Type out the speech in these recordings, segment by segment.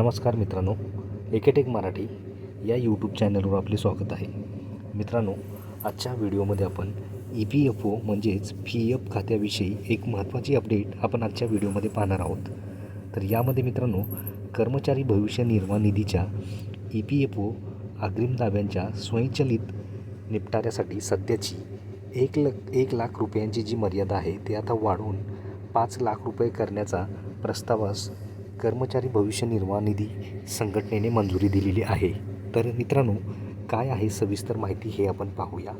नमस्कार मित्रांनो एकेटेक मराठी या यूट्यूब चॅनलवर आपले स्वागत आहे. मित्रांनो आजच्या व्हिडिओमध्ये आपण ई पी एफ ओ म्हणजेच पी एफ खात्याविषयी एक महत्त्वाची अपडेट आपण आजच्या व्हिडिओमध्ये पाहणार आहोत. तर यामध्ये मित्रांनो कर्मचारी भविष्य निर्वाह निधीच्या ई पी एफ ओ अग्रिम दाव्यांच्या स्वयंचलित निपटाऱ्यासाठी सध्याची एक ल एक लाख रुपयांची जी मर्यादा आहे ती आता वाढवून पाच लाख रुपये करण्याचा प्रस्तावास कर्मचारी भविष्य निर्वाह निधी संघटनेने मंजुरी दिलेली आहे. तर मित्रांनो काय आहे सविस्तर माहिती हे आपण पाहूया.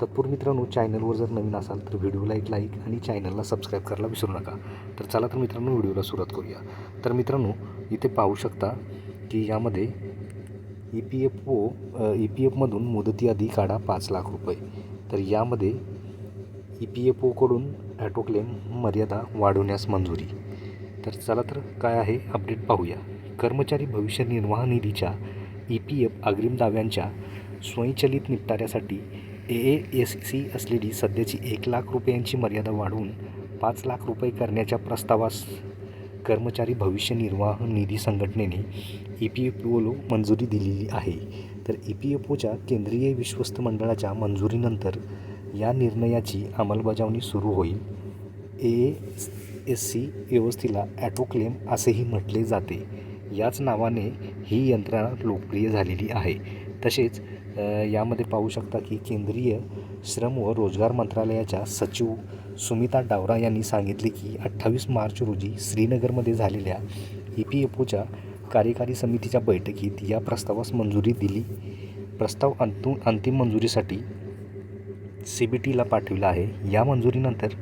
तत्पूर मित्रांनो चॅनलवर जर नवीन असाल तर व्हिडिओला एक लाईक आणि चॅनलला सबस्क्राईब करायला विसरू नका. तर चला तर मित्रांनो व्हिडिओला सुरुवात करूया. तर मित्रांनो इथे पाहू शकता की यामध्ये E P F O E P एफमधून मुदती आधी काढा पाच लाख रुपये. तर यामध्ये ई पी एफ ओकडून ॲटो क्लेम मर्यादा वाढवण्यास मंजुरी. तर चला तर काय आहे अपडेट पाहूया. कर्मचारी भविष्य निर्वाह निधीच्या ई पी एफ अग्रिम दाव्यांच्या स्वयंचलित निपटाऱ्यासाठी ए ए एस सी असलेली सध्याची एक लाख रुपयांची मर्यादा वाढवून पाच लाख रुपये करण्याच्या प्रस्तावास कर्मचारी भविष्य निर्वाह निधी संघटनेने ई पी एफ ओलो मंजुरी दिलेली आहे. तर ई पी एफ ओच्या केंद्रीय विश्वस्त मंडळाच्या मंजुरीनंतर या निर्णयाची अंमलबजावणी सुरू होईल. ए एस सी व्यवस्थेला ॲटोक्लेम असेही म्हटले जाते. याच नावाने ही यंत्रणा लोकप्रिय झालेली आहे. तसेच यामध्ये पाहू शकता की केंद्रीय श्रम व रोजगार मंत्रालयाच्या सचिव सुमिता डावरा यांनी सांगितले की अठ्ठावीस मार्च रोजी श्रीनगरमध्ये झालेल्या ई पी एफ ओच्या कार्यकारी समितीच्या बैठकीत या प्रस्तावास मंजुरी दिली. प्रस्ताव अंतु अंतिम मंजुरीसाठी सी बी टीला पाठविला आहे. या मंजुरीनंतर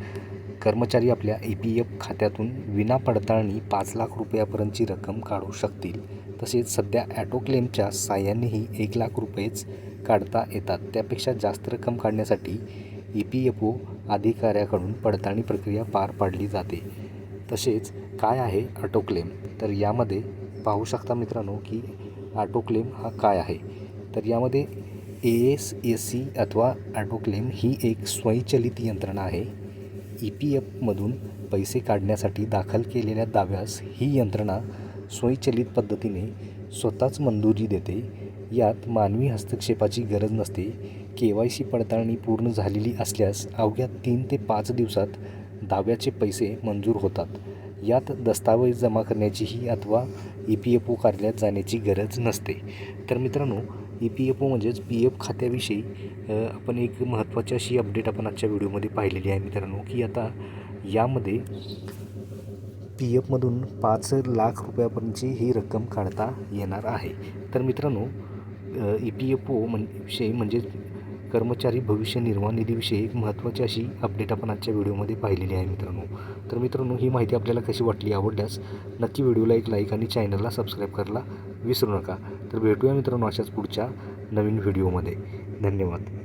कर्मचारी आपल्या ई पी एफ खात्यातून विना पडताळणी पाच लाख रुपयापर्यंतची रक्कम काढू शकतील. तसेच सध्या ॲटो क्लेमच्या साह्यानेही एक लाख रुपयेच काढता येतात. त्यापेक्षा जास्त रक्कम काढण्यासाठी ई पी एफ ओ अधिकाऱ्याकडून पडताळणी प्रक्रिया पार पाडली जाते. तसेच काय आहे ऑटो क्लेम तर यामध्ये पाहू शकता मित्रांनो की ऑटो क्लेम हा काय आहे? तर यामध्ये ए एस एस सी अथवा ॲटो क्लेम ही एक स्वयंचलित यंत्रणा आहे. ई पी एफमधून पैसे काढण्यासाठी दाखल केलेल्या दाव्यास ही यंत्रणा स्वयंचलित पद्धतीने स्वतःच मंजुरी देते. यात मानवी हस्तक्षेपाची गरज नसते. के वाय सी पडताळणी पूर्ण झालेली असल्यास अवघ्या तीन ते पाच दिवसात दाव्याचे पैसे मंजूर होतात. यात दस्तावेज जमा करण्याचीही अथवा ई पी एफ ओ कार्यालयात जाण्याची गरज नसते. तर मित्रांनो ई पी एफ ओ म्हणजेच पी एफ खात्याविषयी आपण एक महत्त्वाची अशी अपडेट आपण आजच्या व्हिडिओमध्ये पाहिलेली आहे मित्रांनो की आता यामध्ये पी एफमधून पाच लाख रुपयापर्यंतची ही रक्कम काढता येणार आहे. तर मित्रांनो ई पी एफ ओ म्हण विषयी म्हणजेच कर्मचारी भविष्य निर्वाह निधीविषयी एक महत्त्वाची अशी अपडेट आपण आजच्या व्हिडिओमध्ये पाहिलेली आहे मित्रांनो. तर मित्रांनो ही माहिती आपल्याला कशी वाटली आवडल्यास नक्की व्हिडिओला एक लाईक आणि चॅनलला सबस्क्राईब करायला विसरू नका. तर भेटूया मित्रांनो अशाच पुढच्या नवीन व्हिडिओमध्ये. धन्यवाद.